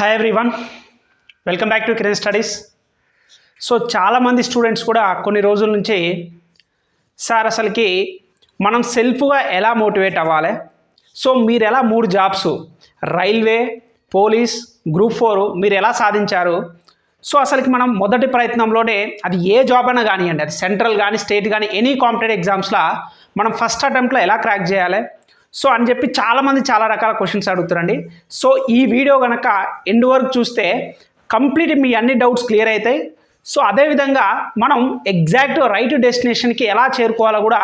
Hi everyone welcome back to Kiran Studies so చాలామంది students కూడా కొన్ని రోజుల నుంచి సార్ అసలుకి మనం సెల్ఫ్గా ఎలా మోటివేట్ అవ్వాలి? సో మీరు ఎలా మూడు jobs railway police group four మీరు ఎలా సాధించారు? సో అసలుకి మనం మొదటి ప్రయత్నంలోనే అది ఏ జాబ్ అయినా కానివ్వండి అది సెంట్రల్ కానీ స్టేట్ కానీ ఎనీ కాంపిటేటివ్ ఎగ్జామ్స్లో మనం ఫస్ట్ అటెంప్ట్లో ఎలా క్రాక్ చేయాలి? సో అని చెప్పి చాలామంది చాలా రకాల క్వశ్చన్స్ అడుగుతారండి. సో ఈ వీడియో కనుక ఎండ్ వరకు చూస్తే కంప్లీట్ మీ అన్ని డౌట్స్ క్లియర్ అవుతాయి సో అదేవిధంగా మనం ఎగ్జాక్ట్ రైట్ డెస్టినేషన్కి ఎలా చేరుకోవాలో కూడా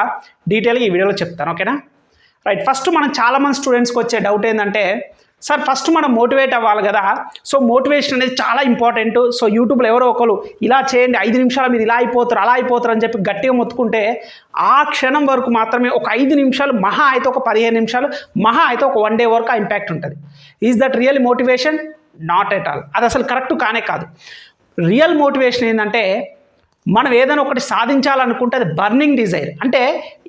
డీటెయిల్గా ఈ వీడియోలో చెప్తాను ఓకేనా? రైట్ ఫస్ట్ మనం చాలామంది స్టూడెంట్స్కి వచ్చే డౌట్ ఏంటంటే సార్ ఫస్ట్ మనం మోటివేట్ అవ్వాలి కదా. సో మోటివేషన్ అనేది చాలా ఇంపార్టెంట్ సో యూట్యూబ్లో ఎవరో ఒకరు ఇలా చేయండి ఐదు నిమిషాలు మీరు ఇలా అయిపోతారు అలా అయిపోతారు అని చెప్పి గట్టిగా మొత్తుకుంటే ఆ క్షణం వరకు మాత్రమే ఒక ఐదు నిమిషాలు మహా అయితే ఒక పదిహేను నిమిషాలు మహా అయితే ఒక వన్ డే వరకు ఆ ఇంపాక్ట్ ఉంటుంది. Is that real motivation not at all అది అసలు కరెక్ట్ కానే కాదు. రియల్ మోటివేషన్ ఏంటంటే మనం ఏదైనా ఒకటి సాధించాలనుకుంటే అది బర్నింగ్ డిజైర్ అంటే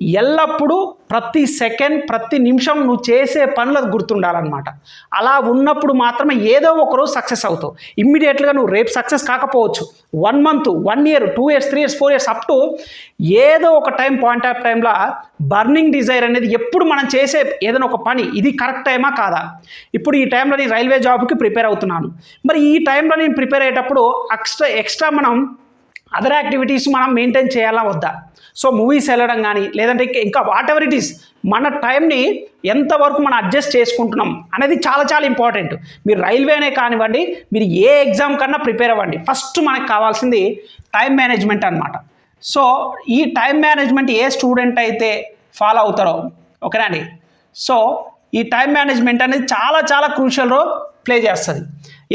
ఎల్లప్పుడూ ప్రతి సెకండ్ ప్రతి నిమిషం నువ్వు చేసే పనులు అది గుర్తుండాలన్నమాట. అలా ఉన్నప్పుడు మాత్రమే ఏదో ఒకరోజు సక్సెస్ అవుతావు. ఇమ్మీడియట్గా నువ్వు రేపు సక్సెస్ కాకపోవచ్చు. One month one year two years three years four years up to ఏదో ఒక టైం పాయింట్ ఆఫ్ టైంలో బర్నింగ్ డిజైర్ అనేది ఎప్పుడు మనం చేసే ఏదైనా ఒక పని ఇది కరెక్ట్ టైమా కాదా? ఇప్పుడు ఈ టైంలో నేను రైల్వే జాబ్కి ప్రిపేర్ అవుతున్నాను. మరి ఈ టైంలో నేను ప్రిపేర్ అయ్యేటప్పుడు ఎక్స్ట్రా ఎక్స్ట్రా మనం అదర్ యాక్టివిటీస్ మనం మెయింటైన్ చేయాలా వద్దా? సో మూవీస్ వెళ్ళడం కానీ లేదంటే ఇంకా- వాట్ ఎవర్ ఇట్ ఈస్ మన టైంని ఎంతవరకు మనం అడ్జస్ట్ చేసుకుంటున్నాం అనేది చాలా చాలా ఇంపార్టెంట్ మీరు రైల్వేనే కానివ్వండి మీరు ఏ ఎగ్జామ్ కన్నా ప్రిపేర్ అవ్వండి. ఫస్ట్ మనకు కావాల్సింది టైం మేనేజ్మెంట్ అనమాట సో ఈ టైం మేనేజ్మెంట్ ఏ స్టూడెంట్ అయితే ఫాలో అవుతారో ఓకేనా అండి? సో ఈ టైం మేనేజ్మెంట్ అనేది చాలా చాలా క్రూషియల్ రోల్ ప్లే చేస్తుంది.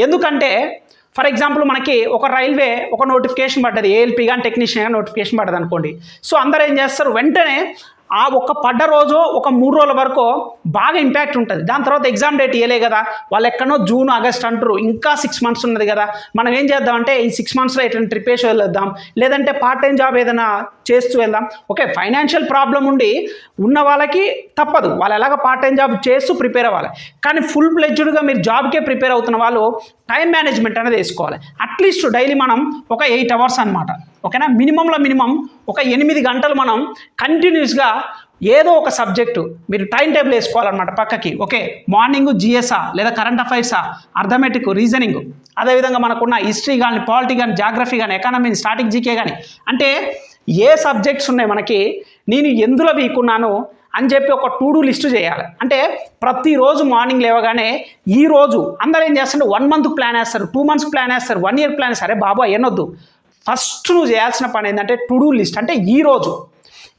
ఎందుకంటే ఫర్ ఎగ్జాంపుల్ మనకి ఒక రైల్వే ఒక నోటిఫికేషన్ పడ్డది. ఏఎల్పీ కానీ టెక్నీషియన్ కానీ నోటిఫికేషన్ పడ్డది అనుకోండి సో అందరూ ఏం చేస్తారు? వెంటనే ఆ ఒక్క పడ్డ రోజు ఒక మూడు రోజుల వరకు బాగా ఇంపాక్ట్ ఉంటుంది. దాని తర్వాత ఎగ్జామ్ డేట్ ఇవ్వలే కదా. వాళ్ళు ఎక్కడో జూన్ ఆగస్ట్ అంటారు ఇంకా సిక్స్ మంత్స్ ఉన్నది కదా. మనం ఏం చేద్దామంటే ఈ సిక్స్ మంత్స్లో ఎట్లా ట్రిప్ వేసి వెళ్దాం లేదంటే పార్ట్ టైం జాబ్ ఏదైనా చేస్తూ వెళ్దాం. ఓకే ఫైనాన్షియల్ ప్రాబ్లం ఉండి ఉన్న వాళ్ళకి తప్పదు. వాళ్ళు ఎలాగ పార్ట్ టైం జాబ్ చేస్తూ ప్రిపేర్ అవ్వాలి. కానీ ఫుల్ ప్లెడ్జ్డ్గా మీరు జాబ్కే ప్రిపేర్ అవుతున్న వాళ్ళు టైం మేనేజ్మెంట్ అనేది వేసుకోవాలి. అట్లీస్ట్ డైలీ మనం ఒక ఎయిట్ అవర్స్ అనమాట ఓకేనా? మినిమంలో మినిమం ఒక ఎనిమిది గంటలు మనం కంటిన్యూస్గా ఏదో ఒక సబ్జెక్టు మీరు టైం టేబుల్ వేసుకోవాలన్నమాట పక్కకి. ఓకే? మార్నింగ్ జిఎస్ఆ లేదా కరెంట్ అఫైర్సా? Arithmetic reasoning. అదేవిధంగా మనకున్న హిస్టరీ కానీ పాలిటీ కానీ జాగ్రఫీ కానీ ఎకానమీ స్టాటిక్ జీకే కానీ అంటే ఏ సబ్జెక్ట్స్ ఉన్నాయి మనకి? నేను ఎందులో వీక్ ఉన్నాను అని చెప్పి ఒక టూ డూ లిస్ట్ చేయాలి. అంటే ప్రతిరోజు మార్నింగ్ లేవగానే ఈ రోజు అందరూ ఏం చేస్తారు? వన్ మంత్ ప్లాన్ వేస్తారు టూ మంత్స్ ప్లాన్ వేస్తారు వన్ ఇయర్ ప్లాన్ సరే బాబు అయ్యనొద్దు ఫస్ట్ నువ్వు చేయాల్సిన పని ఏంటంటే టు డూ లిస్ట్. అంటే ఈ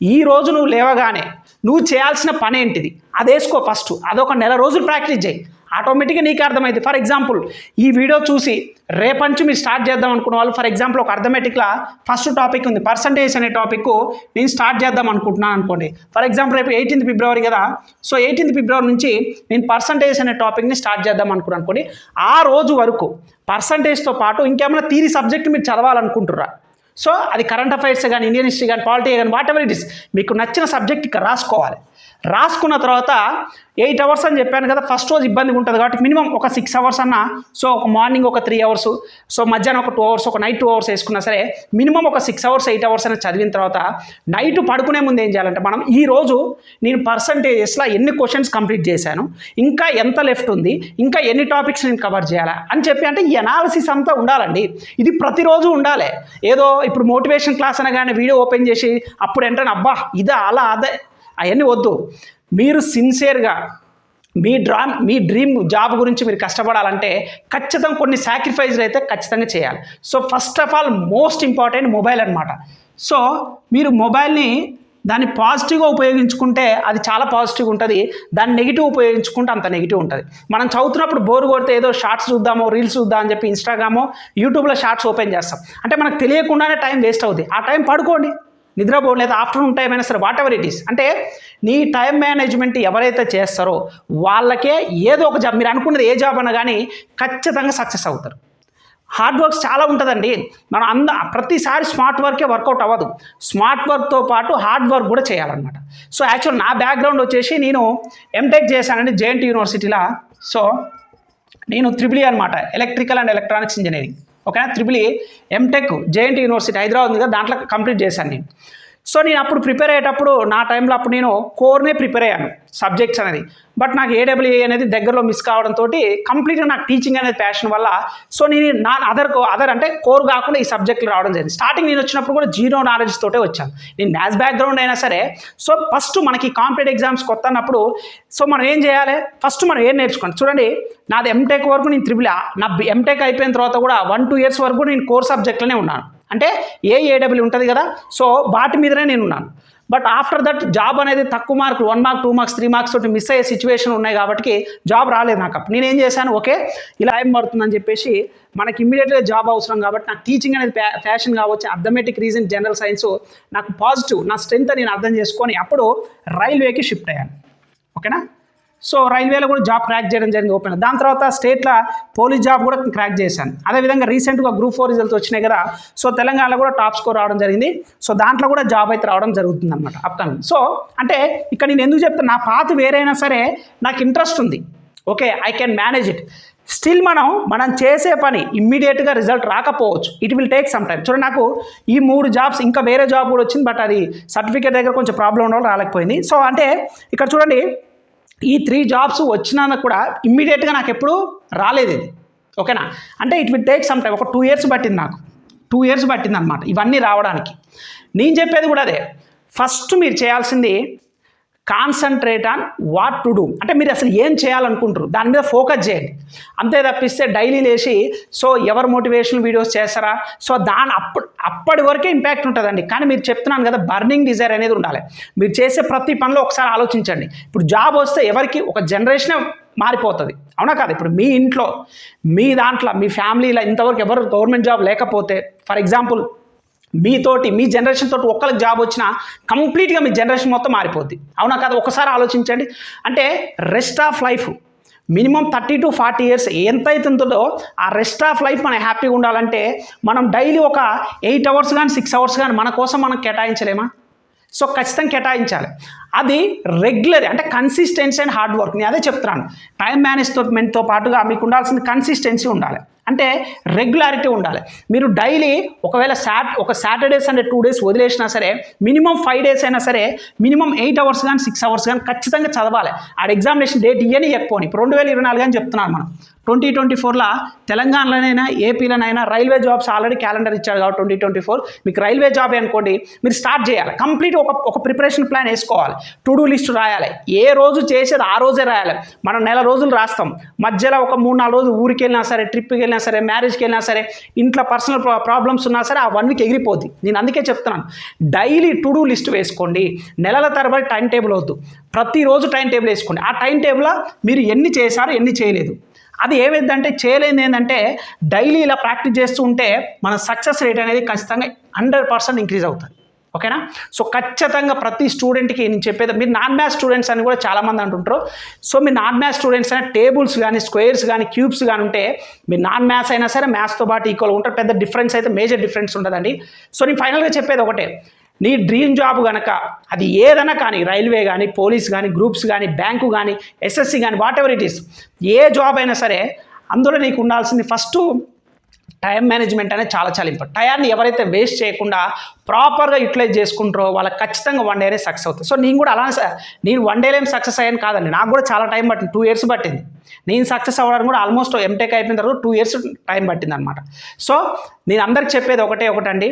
ఈరోజు ఈ రోజు నువ్వు లేవగానే నువ్వు చేయాల్సిన పని ఏంటిది? అది వేసుకో ఫస్ట్ అదొక నెల రోజులు ప్రాక్టీస్ చేయి. ఆటోమేటిక్గా నీకు అర్థమైంది ఫర్ ఎగ్జాంపుల్ ఈ వీడియో చూసి రేపంచి నుంచి మీరు స్టార్ట్ చేద్దాం అనుకున్న వాళ్ళు ఫర్ ఎగ్జాంపుల్ ఒక అర్థమెటిక్లా ఫస్ట్ టాపిక్ ఉంది. పర్సంటేజ్ అనే టాపిక్ నేను స్టార్ట్ చేద్దాం అనుకుంటున్నాను అనుకోండి. ఫర్ ఎగ్జాంపుల్ రేపు ఎయిటీన్త్ ఫిబ్రవరి కదా. సో ఎయిటీన్త్ ఫిబ్రవరి నుంచి నేను పర్సంటేజ్ అనే టాపిక్ని స్టార్ట్ చేద్దాం అనుకున్నాను అనుకోండి. ఆ రోజు వరకు పర్సంటేజ్తో పాటు ఇంకేమైనా తీరి సబ్జెక్ట్ మీరు చదవాలనుకుంటుర్రా? సో అది కరెంట్ అఫైర్స్ కానీ ఇండియన్ హిస్టరీ కానీ పాలిటీ కానీ వాట్ ఎవర్ ఇట్ ఇస్ మీకు నచ్చిన సబ్జెక్ట్ ఇక్కడ రాసుకోవాలి. రాసుకున్న తర్వాత ఎయిట్ అవర్స్ అని చెప్పాను కదా ఫస్ట్ రోజు ఇబ్బందిగా ఉంటుంది కాబట్టి మినిమం ఒక సిక్స్ అవర్స్ అన్న సో ఒక మార్నింగ్ ఒక త్రీ అవర్స్ సో మధ్యాహ్నం ఒక టూ అవర్స్ ఒక నైట్ టూ అవర్స్ వేసుకున్నా సరే మినిమం ఒక సిక్స్ అవర్స్ ఎయిట్ అవర్స్ అని చదివిన తర్వాత నైట్ పడుకునే ముందు ఏం చేయాలంటే మనం ఈ రోజు నేను పర్సంటేజెస్లో ఎన్ని క్వశ్చన్స్ కంప్లీట్ చేశాను ఇంకా ఎంత లెఫ్ట్ ఉంది ఇంకా ఎన్ని టాపిక్స్ నేను కవర్ చేయాలా అని చెప్పి అంటే ఈ అనాలిసిస్ అంతా ఉండాలండి. ఇది ప్రతిరోజు ఉండాలి. ఏదో ఇప్పుడు మోటివేషన్ క్లాస్ అనగానే వీడియో ఓపెన్ చేసి అప్పుడు ఏంటంటే అబ్బా ఇదా అలా అదే అవన్నీ వద్దు. మీరు సిన్సియర్గా మీ డ్రా మీ డ్రీమ్ జాబ్ గురించి మీరు కష్టపడాలంటే ఖచ్చితంగా కొన్ని సాక్రిఫైజ్లు అయితే ఖచ్చితంగా చేయాలి. So first of all most important mobile అనమాట సో మీరు మొబైల్ని దాన్ని పాజిటివ్గా ఉపయోగించుకుంటే అది చాలా పాజిటివ్ ఉంటుంది. దాన్ని నెగిటివ్ ఉపయోగించుకుంటే అంత నెగిటివ్ ఉంటుంది. మనం చదువుతున్నప్పుడు బోర్ కొడితే ఏదో షార్ట్స్ చూద్దామో రీల్స్ చూద్దాం అని చెప్పి ఇన్స్టాగ్రామో యూట్యూబ్లో షార్ట్స్ ఓపెన్ చేస్తాం. అంటే మనకు తెలియకుండానే టైం వేస్ట్ అవుతుంది ఆ టైం పడుకోండి. నిద్రపోవడం లేదా ఆఫ్టర్నూన్ టైం అయినా సరే వాట్ ఎవర్ ఇట్ ఈస్ అంటే నీ టైం మేనేజ్మెంట్ ఎవరైతే చేస్తారో వాళ్ళకే ఏదో ఒక జాబ్ మీరు అనుకున్నది ఏ జాబ్ అన్నా కానీ ఖచ్చితంగా సక్సెస్ అవుతారు. హార్డ్ వర్క్స్ చాలా ఉంటుందండి. మనం అంద ప్రతిసారి స్మార్ట్ వర్కే వర్కౌట్ అవ్వదు. స్మార్ట్ వర్క్తో పాటు హార్డ్ వర్క్ కూడా చేయాలన్నమాట. సో యాక్చువల్ నా బ్యాక్గ్రౌండ్ వచ్చేసి నేను ఎంటెక్ చేశానండి జేఎన్టీ యూనివర్సిటీలో సో నేను త్రిబుల్ అనమాట ఎలక్ట్రికల్ అండ్ ఎలక్ట్రానిక్స్ ఇంజనీరింగ్ ఓకేనా? Triple MTech JNT university Hyderabad ఉంది కదా దాంట్లో కంప్లీట్ చేశాను నేను. సో నేను అప్పుడు ప్రిపేర్ అయ్యేటప్పుడు నా టైంలో అప్పుడు నేను కోర్నే ప్రిపేర్ అయ్యాను సబ్జెక్ట్స్ అనేది. బట్ నాకు ఏడబ్ల్యూఏ అనేది దగ్గరలో మిస్ కావడంతో కంప్లీట్గా నాకు టీచింగ్ అనేది ప్యాషన్ వల్ల సో నేను నా అదర్ అదర్ అంటే కోర్ కాకుండా ఈ సబ్జెక్టులు రావడం జరిగింది. స్టార్టింగ్ నేను వచ్చినప్పుడు కూడా జీరో నాలెడ్జ్ తోటే వచ్చాను. నేను మ్యాథ్స్ బ్యాక్గ్రౌండ్ అయినా సరే సో ఫస్ట్ మనకి కాంపిటేటివ్ ఎగ్జామ్స్ కొత్త అన్నప్పుడు సో మనం ఏం చేయాలి? ఫస్ట్ మనం ఏం నేర్చుకోండి చూడండి నాది ఎంటెక్ వరకు నేను త్రిబుల్ నా ఎంటెక్ అయిపోయిన తర్వాత కూడా వన్ టూ ఇయర్స్ వరకు నేను కోర్ సబ్జెక్ట్లోనే ఉన్నాను. అంటే ఏ ఏడబ్ల్యూ ఉంటుంది కదా. సో వాటి మీదనే నేను ఉన్నాను బట్ ఆఫ్టర్ దట్ జాబ్ అనేది తక్కువ మార్కులు one mark two marks three marks తోటి మిస్ అయ్యే సిచ్యువేషన్ ఉన్నాయి కాబట్టి జాబ్ రాలేదు నాకు అప్పుడు. నేను ఏం చేశాను? ఓకే ఇలా ఏం పడుతుందని చెప్పేసి మనకి ఇమ్మీడియట్గా జాబ్ అవసరం కాబట్టి నాకు టీచింగ్ అనేది ఫ్యాషన్ కావచ్చు అథమెటిక్ రీజన్ జనరల్ సైన్స్ నాకు పాజిటివ్ నా స్ట్రెంత్ నేను అర్థం చేసుకొని అప్పుడు రైల్వేకి షిఫ్ట్ అయ్యాను. ఓకేనా? సో రైల్వేలో కూడా జాబ్ క్రాక్ చేయడం జరిగింది ఓపెన్ దాని తర్వాత స్టేట్లో పోలీస్ జాబ్ కూడా క్రాక్ చేశాను. అదేవిధంగా రీసెంట్గా గ్రూప్ ఫోర్ రిజల్ట్స్ వచ్చినాయి కదా సో తెలంగాణలో కూడా టాప్ స్కోర్ రావడం జరిగింది. సో దాంట్లో కూడా జాబ్ అయితే రావడం జరుగుతుంది అనమాట అప్కమింగ్ సో అంటే ఇక్కడ నేను ఎందుకు చెప్తాను నా పాత వేరైనా సరే నాకు ఇంట్రెస్ట్ ఉంది. Okay I can manage it still మనం మనం చేసే పని ఇమ్మీడియట్గా రిజల్ట్ రాకపోవచ్చు. It will take some time చూడండి నాకు ఈ మూడు జాబ్స్ ఇంకా వేరే జాబ్ కూడా వచ్చింది బట్ అది సర్టిఫికేట్ దగ్గర కొంచెం ప్రాబ్లం ఉండడం రాలేకపోయింది. సో అంటే ఇక్కడ చూడండి ఈ త్రీ జాబ్స్ వచ్చినా కూడా ఇమ్మీడియట్గా నాకు ఎప్పుడు రాలేదు ఇది. ఓకేనా? అంటే it will take some time ఒక టూ ఇయర్స్ పట్టింది నాకు. టూ ఇయర్స్ పట్టింది అనమాట ఇవన్నీ రావడానికి. నేను చెప్పేది కూడా అదే. ఫస్ట్ మీరు చేయాల్సింది concentrate on what to do. అంటే మీరు అసలు ఏం చేయాలనుకుంటారు దాని మీద ఫోకస్ చేయండి. అంతే తప్పిస్తే డైలీ లేచి సో ఎవరు మోటివేషన్ వీడియోస్ చేస్తారా? సో దాని అప్పుడు అప్పటి వరకే ఇంపాక్ట్ ఉంటుందండి. కానీ మీరు చెప్తున్నాను కదా బర్నింగ్ డిజైర్ అనేది ఉండాలి. మీరు చేసే ప్రతి పనిలో ఒకసారి ఆలోచించండి. ఇప్పుడు జాబ్ వస్తే ఎవరికి? ఒక జనరేషనే మారిపోతుంది. అవునా కాదు? ఇప్పుడు మీ ఇంట్లో మీ దాంట్లో మీ ఫ్యామిలీలో ఇంతవరకు ఎవరు గవర్నమెంట్ జాబ్ లేకపోతే ఫర్ ఎగ్జాంపుల్ మీతోటి మీ జనరేషన్ తోటి ఒక్కరికి జాబ్ వచ్చినా కంప్లీట్గా మీ జనరేషన్ మొత్తం మారిపోద్ది. అవునా కదా? ఒకసారి ఆలోచించండి. అంటే rest of life minimum thirty to forty years ఎంత అవుతుందో ఆ రెస్ట్ ఆఫ్ లైఫ్ మనం హ్యాపీగా ఉండాలంటే మనం డైలీ ఒక ఎయిట్ అవర్స్ కానీ సిక్స్ అవర్స్ కానీ మన కోసం మనం కేటాయించలేమా? సో ఖచ్చితంగా కేటాయించాలి. అది రెగ్యులర్ అంటే కన్సిస్టెన్సీ అండ్ హార్డ్ వర్క్ నేను అదే చెప్తున్నాను. టైం మేనేజ్మెంట్తో పాటుగా మీకు ఉండాల్సిన కన్సిస్టెన్సీ ఉండాలి. అంటే రెగ్యులారిటీ ఉండాలి. మీరు డైలీ ఒకవేళ సాట్ ఒక సాటర్డే సండే టూ డేస్ వదిలేసినా సరే మినిమం ఫైవ్ డేస్ అయినా సరే మినిమం ఎయిట్ అవర్స్ కానీ సిక్స్ అవర్స్ కానీ ఖచ్చితంగా చదవాలి. ఆడ ఎగ్జామినేషన్ డేట్ ఇయని ఇవ్వకపోని ఇప్పుడు రెండు వేల ఇరవై నాలుగు అని చెప్తున్నాను మనం. ట్వంటీ ట్వంటీ ఫోర్లో తెలంగాణలోనైనా ఏపీలోనైనా రైల్వే జాబ్స్ ఆల్రెడీ క్యాలెండర్ ఇచ్చాడు కాబట్టి ట్వంటీ ట్వంటీ ఫోర్ మీకు రైల్వే జాబ్ అనుకోండి మీరు స్టార్ట్ చేయాలి. కంప్లీట్ ఒక ఒక ప్రిపరేషన్ ప్లాన్ వేసుకోవాలి. టు డూ లిస్ట్ రాయాలి. ఏ రోజు చేసేది ఆ రోజే రాయాలి. మనం నెల రోజులు రాస్తాం. మధ్యలో ఒక మూడు నాలుగు రోజులు ఊరికి వెళ్ళినా సరే ట్రిప్కి వెళ్ళినా సరే మ్యారేజ్కి వెళ్ళినా సరే ఇంట్లో పర్సనల్ ప్రాబ్లమ్స్ ఉన్నా సరే ఆ వన్ వీక్ ఎగిరిపోద్ది. నేను అందుకే చెప్తున్నాను. డైలీ టు డూ లిస్ట్ వేసుకోండి. నెలల తరబడి టైం టేబుల్ వద్దు. ప్రతిరోజు టైం టేబుల్ వేసుకోండి. ఆ టైం టేబుల్ మీరు ఎన్ని చేశారో ఎన్ని చేయలేదు. అది ఏమైందంటే చేయలేని ఏంటంటే డైలీ ఇలా ప్రాక్టీస్ చేస్తూ ఉంటే మన సక్సెస్ రేట్ అనేది ఖచ్చితంగా హండ్రెడ్ పర్సెంట్ ఇంక్రీజ్ అవుతుంది. ఓకేనా? సో ఖచ్చితంగా ప్రతి స్టూడెంట్కి నేను చెప్పేది మీరు నాన్ మ్యాథ్స్ స్టూడెంట్స్ అని కూడా చాలామంది అంటుంటారు. సో మీ నాన్ మ్యాథ్స్ స్టూడెంట్స్ అయినా టేబుల్స్ కానీ స్క్వేర్స్ కానీ క్యూబ్స్ కానీ ఉంటే మీరు నాన్ మ్యాథ్స్ అయినా సరే మ్యాథ్స్తో పాటు ఈక్వల్ ఉంటారు. పెద్ద డిఫరెన్స్ అయితే మేజర్ డిఫరెన్స్ ఉండదండి. సో నేను ఫైనల్గా చెప్పేది ఒకటే. నీ డ్రీమ్ జాబ్ కనుక అది ఏదైనా కానీ రైల్వే కానీ పోలీస్ కానీ గ్రూప్స్ కానీ బ్యాంకు కానీ ఎస్ఎస్సి కానీ whatever it is a job అయినా సరే అందులో నీకు ఉండాల్సింది ఫస్ట్ టైం మేనేజ్మెంట్ అనేది చాలా చాలా ఇంపార్టెంట్ టయాన్ని ఎవరైతే వేస్ట్ చేయకుండా ప్రాపర్గా యూటిలైజ్ చేసుకుంటారో వాళ్ళకి ఖచ్చితంగా వన్ డేనే సక్సెస్ అవుతుంది. సో నేను కూడా అలానే నేను వన్ డేలేం సక్సెస్ అయ్యాను కాదండి. నాకు కూడా చాలా టైం పట్టింది. టూ ఇయర్స్ పట్టింది. నేను సక్సెస్ అవ్వడానికి కూడా ఆల్మోస్ట్ ఎంటెక్ అయిపోయిన తర్వాత టూ ఇయర్స్ టైం పట్టింది అనమాట సో నేను అందరికి చెప్పేది ఒకటే ఒకటండి.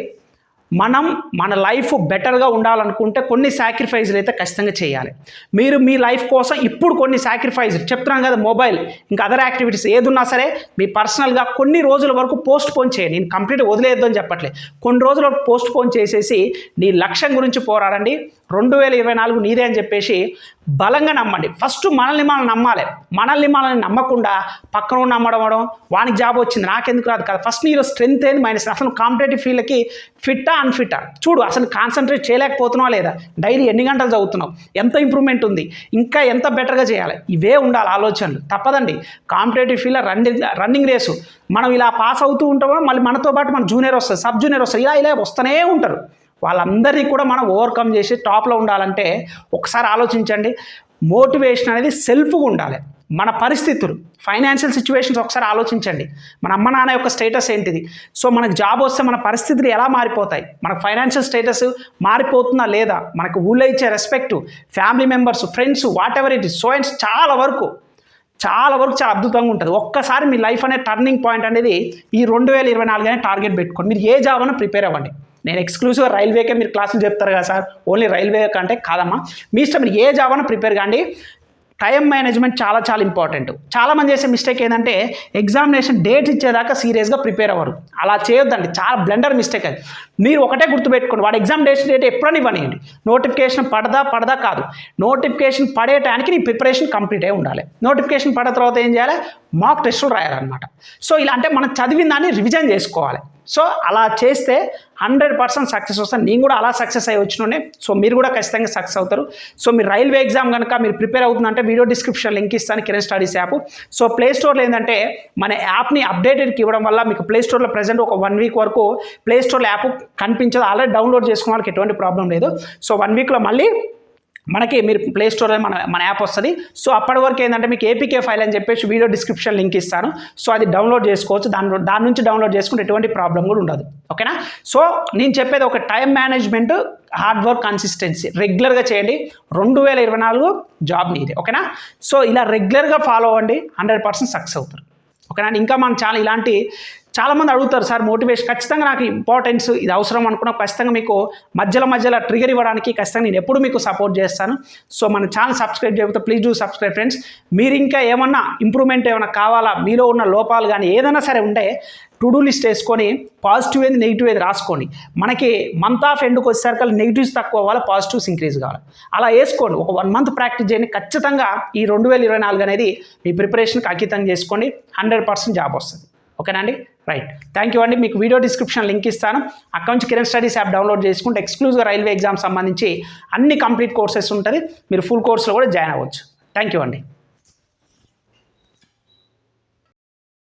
మనం మన లైఫ్ బెటర్గా ఉండాలనుకుంటే కొన్ని సాక్రిఫైజులు అయితే ఖచ్చితంగా చేయాలి. మీరు మీ లైఫ్ కోసం ఇప్పుడు కొన్ని సాక్రిఫైజ్ చెప్తున్నాను కదా మొబైల్ ఇంకా అదర్ యాక్టివిటీస్ ఏదున్నా సరే మీ పర్సనల్గా కొన్ని రోజుల వరకు పోస్ట్ పోన్ చేయండి. నేను కంప్లీట్ వదిలేయద్దు అని చెప్పట్లేదు. కొన్ని రోజుల వరకు పోస్ట్ పోన్ చేసేసి నీ లక్ష్యం గురించి పోరాడండి. రెండు వేల ఇరవై నాలుగు నీదే అని చెప్పేసి బలంగా నమ్మండి. ఫస్ట్ మనల్ని మనం నమ్మాలి. మనల్ని మనల్ని నమ్మకుండా పక్కన నమ్మడం వానికి జాబ్ వచ్చింది నాకెందుకు రాదు కదా. ఫస్ట్ నీలో స్ట్రెంత్ ఏంది? మైనస్ అసలు కాంపిటేటివ్ ఫీల్డ్కి ఫిట్టా అన్ఫిట్టా చూడు అసలు కాన్సన్ట్రేట్ చేయలేకపోతున్నావా లేదా? డైలీ ఎన్ని గంటలు చదువుతున్నావు? ఎంత ఇంప్రూవ్మెంట్ ఉంది? ఇంకా ఎంత బెటర్గా చేయాలి? ఇవే ఉండాలి ఆలోచనలు. తప్పదండి. Competitive field running running race. మనం ఇలా పాస్ అవుతూ ఉంటామో మళ్ళీ మనతో పాటు మన జూనియర్ వస్తుంది సబ్ జూనియర్ వస్తుంది ఇలా ఇలా వస్తూనే ఉంటారు. వాళ్ళందరినీ కూడా మనం ఓవర్కమ్ చేసి టాప్లో ఉండాలంటే ఒకసారి ఆలోచించండి. మోటివేషన్ అనేది సెల్ఫ్గా ఉండాలి. మన పరిస్థితులు ఫైనాన్షియల్ సిచ్యువేషన్స్ ఒకసారి ఆలోచించండి. మన అమ్మ నాన్న యొక్క స్టేటస్ ఏంటిది? సో మనకు జాబ్ వస్తే మన పరిస్థితులు ఎలా మారిపోతాయి? మనకు ఫైనాన్షియల్ స్టేటస్ మారిపోతుందా లేదా? మనకు ఊళ్ళో ఇచ్చే respect family members friends whatever it is so and చాలా వరకు చాలా వరకు చాలా అద్భుతంగా ఉంటుంది. ఒక్కసారి మీ లైఫ్ అనే టర్నింగ్ పాయింట్ అనేది ఈ రెండు వేల ఇరవై నాలుగు అనే టార్గెట్ పెట్టుకోండి. మీరు ఏ జాబ్ అయినా ప్రిపేర్ అవ్వండి. నేను ఎక్స్క్లూజివ్గా రైల్వేకే మీరు క్లాసులు చెప్తారు కదా సార్. ఓన్లీ రైల్వే అంటే కాదమ్మా. మీ ఇష్టం మీరు ఏ జాబ్ అయినా ప్రిపేర్ కాండి. టైం మేనేజ్మెంట్ చాలా చాలా ఇంపార్టెంట్. చాలామంది చేసే మిస్టేక్ ఏంటంటే ఎగ్జామినేషన్ డేట్ ఇచ్చేదాకా సీరియస్గా ప్రిపేర్ అవ్వరు. అలా చేయొద్దండి. చాలా బ్లెండర్ మిస్టేక్ అది. మీరు ఒకటే గుర్తుపెట్టుకోండి వాడు ఎగ్జామినేషన్ డేట్ ఎప్పుడని ఇవ్వనియండి. నోటిఫికేషన్ పడదా పడదా కాదు. నోటిఫికేషన్ పడే టైంకి నీ ప్రిపరేషన్ కంప్లీట్ అయి ఉండాలి. నోటిఫికేషన్ పడిన తర్వాత ఏం చేయాలి? మాక్ టెస్టులు రాయాలన్నమాట. సో ఇలా అంటే మనం చదివిన దాన్ని రివిజన్ చేసుకోవాలి. సో అలా చేస్తే హండ్రెడ్ పర్సెంట్ సక్సెస్ వస్తాను. నేను కూడా అలా సక్సెస్ అయ్యి వచ్చినోనే సో మీరు కూడా ఖచ్చితంగా సక్సెస్ అవుతారు. సో మీరు రైల్వే ఎగ్జామ్ కనుక మీరు ప్రిపేర్ అవుతుందంటే వీడియో డిస్క్రిప్షన్ లింక్ ఇస్తాను Kiran Studies app. So play స్టోర్లో ఏంటంటే మన యాప్ని అప్డేటెడ్కి ఇవ్వడం వల్ల మీకు ప్లే స్టోర్లో ప్రజెంట్ ఒక వన్ వీక్ వరకు ప్లే స్టోర్లో యాప్ కనిపించదు. ఆల్రెడీ డౌన్లోడ్ చేసుకున్న వాళ్ళకి ఎటువంటి ప్రాబ్లం లేదు. సో వన్ వీక్లో మళ్ళీ మనకి మీరు ప్లే స్టోర్లో మన మన యాప్ వస్తుంది. సో అప్పటి వరకు ఏంటంటే మీకు ఏపీకే ఫైల్ అని చెప్పేసి వీడియో డిస్క్రిప్షన్ లింక్ ఇస్తాను. సో అది డౌన్లోడ్ చేసుకోవచ్చు. దాని దాని నుంచి డౌన్లోడ్ చేసుకుంటే ఎటువంటి ప్రాబ్లం కూడా ఉండదు. ఓకేనా సో నేను చెప్పేది ఒక time management hard work consistency రెగ్యులర్గా చేయండి. రెండు వేల ఇరవై నాలుగు జాబ్ మీదే. ఓకేనా సో ఇలా రెగ్యులర్గా ఫాలో అవ్వండి. హండ్రెడ్ పర్సెంట్ సక్సెస్ అవుతారు. ఓకేనా? ఇంకా మనం చాలా ఇలాంటి చాలామంది అడుగుతారు సార్ మోటివేషన్ ఖచ్చితంగా నాకు ఇంపార్టెన్స్ ఇది అవసరం అనుకున్నా ఖచ్చితంగా మీకు మధ్యలో మధ్యలో ట్రిగర్ ఇవ్వడానికి ఖచ్చితంగా నేను ఎప్పుడు మీకు సపోర్ట్ చేస్తాను. సో మన ఛానల్ సబ్స్క్రైబ్ చేయకపోతే ప్లీజ్ డూ సబ్స్క్రైబ్ ఫ్రెండ్స్ మీరు ఇంకా ఏమన్నా ఇంప్రూవ్మెంట్ ఏమైనా కావాలా? మీలో ఉన్న లోపాలు కానీ ఏదైనా సరే ఉంటే టు డూ లిస్ట్ వేసుకొని పాజిటివ్ ఏది నెగిటివ్ ఏది రాసుకోండి. మనకి మంత్ ఆఫ్ ఎండ్కి వచ్చేసరికి నెగిటివ్స్ తక్కువ అవ్వాలి పాజిటివ్స్ ఇంక్రీజ్ కావాలి. అలా వేసుకోండి. ఒక వన్ మంత్ ప్రాక్టీస్ చేయండి. ఖచ్చితంగా ఈ రెండు వేల ఇరవై నాలుగు అనేది మీ ప్రిపరేషన్కి అంకితం చేసుకోండి. హండ్రెడ్ పర్సెంట్ జాబ్ వస్తుంది. ఓకేనా అండి రైట్ థ్యాంక్ యూ అండి. మీకు వీడియో డిస్క్రిప్షన్ లింక్ ఇస్తాను. అక్కడ నుంచి కిరణ్ స్టడీస్ యాప్ డౌన్లోడ్ చేసుకుంటే ఎక్స్క్లూజివ్గా రైల్వే ఎగ్జామ్ సంబంధించి అన్ని కంప్లీట్ కోర్సెస్ ఉంటుంది. మీరు ఫుల్ కోర్సులో కూడా జాయిన్ అవ్వచ్చు. థ్యాంక్ యూ అండి.